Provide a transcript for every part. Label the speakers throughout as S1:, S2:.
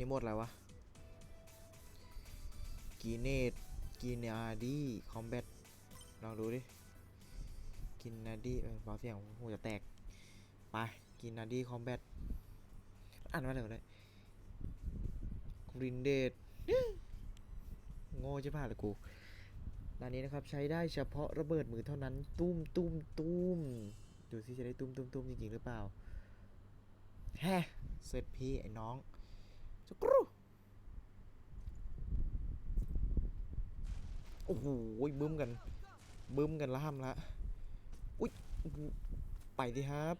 S1: นี้หมดอะไรวะกีเนตกีนาดีคอมแบทลองดูดิกินนาดีเออบาเสียงหูจะแตก ไป กินนาดีคอมแบทอ่านว่าอะไรเนี่ยกรินเดดโง่ใช่ป่ะเลยกูด้านนี้นะครับ ใช้ได้เฉพาะระเบิดมือเท่านั้น ตุ้มตุ้มตุ้มดูสิจะได้ตุ้มตุ้มตุ้มจริงๆหรือเปล่าแฮเสร็จพี่ไอ้น้อง จะกรูโอ้โหบึ้มกันบึ้มกันละห้ำละอุ้ยไปดิครับ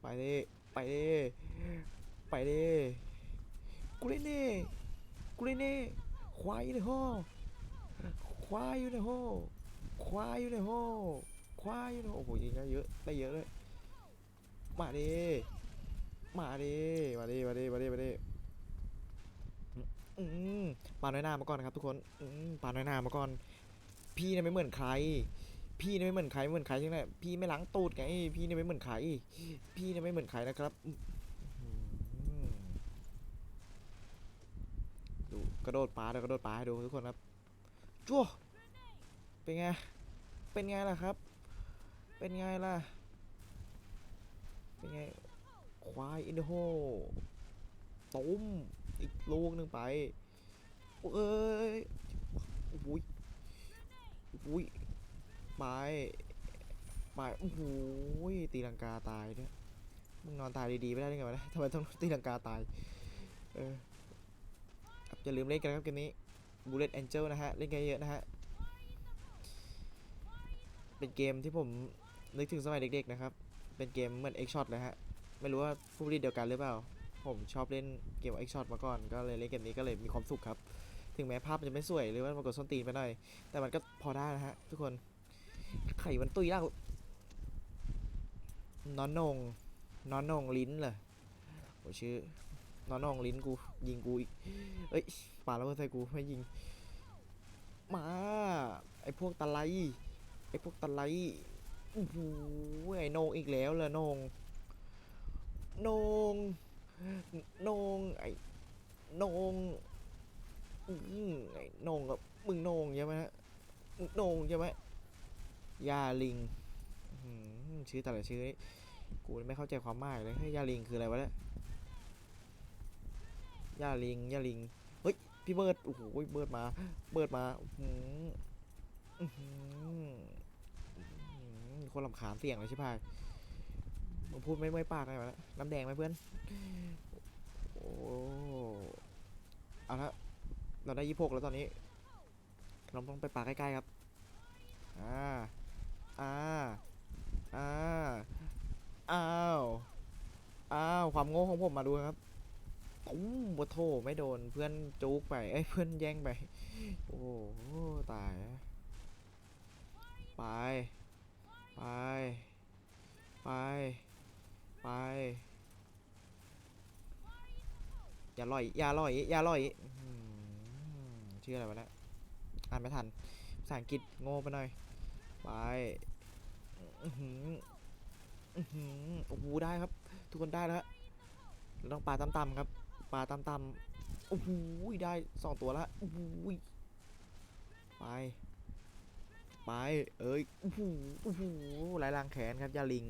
S1: ไปดิไปดิไปดิกูเล่นเน่กูเล่นเน่ควายอยู่ในห้อควายอยู่ในห้อควายอยู่ในห้อควายอยู่ในห้อโอ้โหยิงได้เยอะได้เยอะเลยมาดิมาดิมาดิมาดิมาดิมาดิ อืมปาน้อยหน้ามาก่อนนะครับทุกคนอืมปาน้อยหน้ามาก่อน พี่เนี่ยไม่เหมือนใคร พี่เนี่ยไม่เหมือนใครไม่เหมือนใครใช่ไหมพี่ไม่ล้างตูดไงพี่เนี่ยไม่เหมือนใครพี่เนี่ยไม่เหมือนใครนะครับดูกระโดดปลาเดี๋ยวกระโดดปลาให้ดูทุกคนครับจั่วเป็นไงเป็นไงล่ะครับ เป็นไงล่ะ เป็นไงควายอินเดโฮตุ้ม อีกลูกหนึ่งไปเอ้ยโอ้ยโอ้ยไปไปโอ้โหยตีลังกาตายเนี่ยมึงนอนตายดีๆไม่ได้ยังไงวะเลยทำไมต้องตีลังกาตายเออครับอย่าลืมเล่นกันครับเกมนี้บูเลตแองเจิลนะฮะ เล่นกันเยอะนะฮะ เป็นเกมที่ผมนึกถึงสมัยเด็กๆนะครับ เป็นเกมเหมือน X Shot เลยฮะ ไม่รู้ว่าผู้ผลิตเดียวกันหรือเปล่า ผมชอบเล่นเกม X Shot มาก่อน ก็เลยเล่นเกมนี้ก็เลยมีความสุขครับ ถึงแม้ภาพมันจะไม่สวยหรือว่ามันกดส้นตีนไปหน่อย แต่มันก็พอได้นะฮะ ทุกคน ไข่มันตุยแล้วนอนนงนอนนงลิ้นเหรอโอ้ชื่อนอนนงลิ้นกู ยิงกูอีก เอ้ยป่าแล้วใส่กูไม่ยิง มา ไอพวกตะไลไอพวกตะไลโอ้โหไอโนงอีกแล้วเหรอโนงโนง นงไอ้นงอื้อหือไอ้นงกับมึงนงใช่ไหมฮะโหนงใช่ไหมยาลิงอื้อหือชื่อแต่ละชื่อกูไม่เข้าใจความหมายเลยเฮ้ยยาลิงคืออะไรวะเนี่ยยาลิงยาลิงเฮ้ยพี่เบิร์ดโอ้โหเบิร์ดมา เบิร์ดมาอื้อหืออื้อหืออื้อหือคนลำขามเสียงเลยใช่ไหม มึงพูดไม่ไม่อยปากเลยวะน้ำแดงไหมเพื่อน โอ้เอาละเราได้ยี่หกแล้วตอนนี้ เราต้องไปปากใกล้ๆครับ อ่า อ่า อ่า อ้าว อ้าว ความโง่ของผมมาดูครับตุ้มบโถไม่โดนเพื่อนจุกไป เอ้ย เพื่อนแย่งไป โอ้ตาย ไป ไป ไป อย่าลอยอย่าลอยอย่าลอยชื่ออะไรวะเนี่ยอ่านไม่ทันภาษาอังกฤษโง่ไปหน่อย ไปอื้อหืออือหือโอ้โหได้ครับ ทุกคนได้แล้วฮะเราต้องปลาต่ำครับปลาต่ำโอ้โหได้สองตัวแล้วโอ้โหไป ไป เอ้ยโอ้โหโอ้โหลายลางแขนครับยาลิง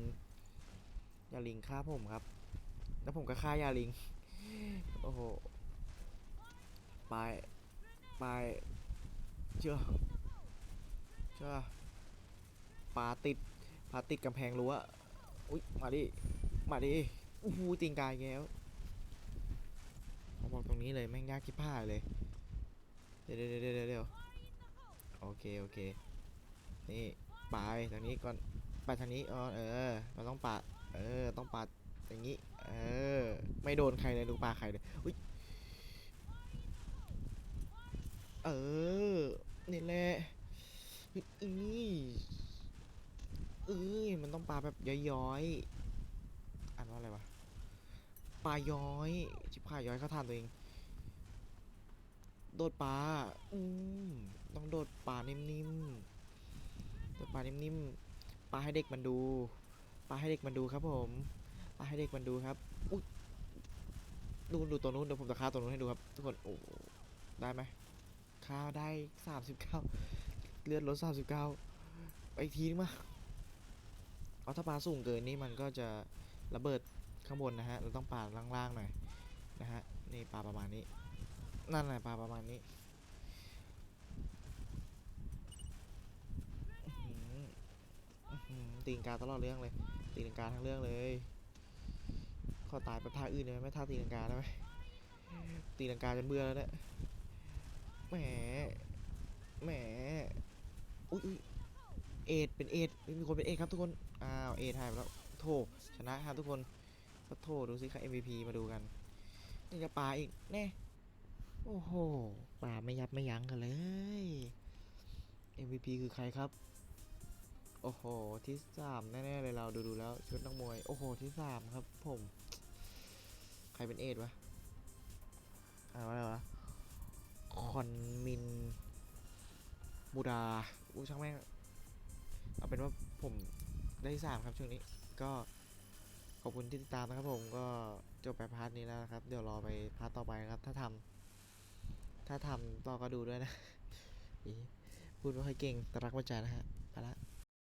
S1: ยาลิงฆ่าผมครับ แล้วผมก็ฆ่ายาลิง โอ้โหไปไปเชื่อเชื่อปาติดปาติดกำแพงรั้วอุ้ยมาดิมาดิอู้หูติงกายแก้วผมบอกตรงนี้เลยแม่งยากที่ผ้าเลยเดี๋ยวเดี๋ยวเดี๋ยวเดี๋ยวเดี๋ยวโอเคโอเคนี่ไปทางนี้ก่อนไปทางนี้อ๋อเออเราต้องปาดเออต้องปาด อย่างนี้ เออ ไม่โดนใครเลยดูปลาใครเลยอุ้ยเออนี่แหละเฮ้อเอ้ยมันต้องปลาแบบย้อยๆอ่านว่าอะไรวะปลาย้อย ชิบหายย้อยเข้าทานตัวเอง โดดปลาอืมต้องโดดปลานิ่มๆโดดปลานิ่มๆปลาให้เด็กมันดูปลาให้เด็กมันดูครับผม ปลาให้เด็กมันดูครับอุ๊ยดูดูตัวนู้นเดี๋ยวผมจะฆ่าตัวนู้นให้ดูครับ ทุกคนโอ้ได้ไหมฆ่าได้สามสิบเก้าเลือดลดสามสิบเก้าไปทีนึงมาเอาถ้าปลาสูงเกินนี่มันก็จะระเบิดข้างบนนะฮะเราต้องปาล่างๆหน่อยนะฮะนี่ปลาประมาณนี้ นั่นแหละปลาประมาณนี้ตีนกาตลอดเรื่องเลยตีลังกาทั้งเรื่องเลย ขอตายแบบท่าอื่นได้ไหมท่าตีลังกาได้ไหมตีลังกาจนเบื่อแล้วเนี่ยแหมแหมอุ้ยเอ็ดเป็นเอ็ดมีคนเป็นเอ็ดครับทุกคนอ้าวเอ็ดหายไปแล้วโถชนะครับทุกคนก็โถดูสิใคร MVP มาดูกันนี่จะปาอีกแน่โอ้โหปาไม่ยับไม่ยั้งกันเลย MVP คือใครครับ โอ้โห ที่สามแน่ๆเลยเราดูดูๆแล้ว ชุดนักมวย โอ้โห ที่สามครับผม รเป็นเอดวะอ่านว่าอะไรวะคอนมินบูดาอู้ช่างแม่ง เอาเป็นว่าผมได้ที่สามครับช่วงนี้ก็ขอบคุณที่ติดตามนะครับผมก็จบไปพาร์ทนี้แล้วนะครับ เดี๋ยวรอไปพาร์ทต่อไปนะครับ ถ้าทำถ้าทำต่อก็ดูด้วยนะอีพูดไม่ค่อยเก่งแต่รักว่าใจนะฮะ ไปละ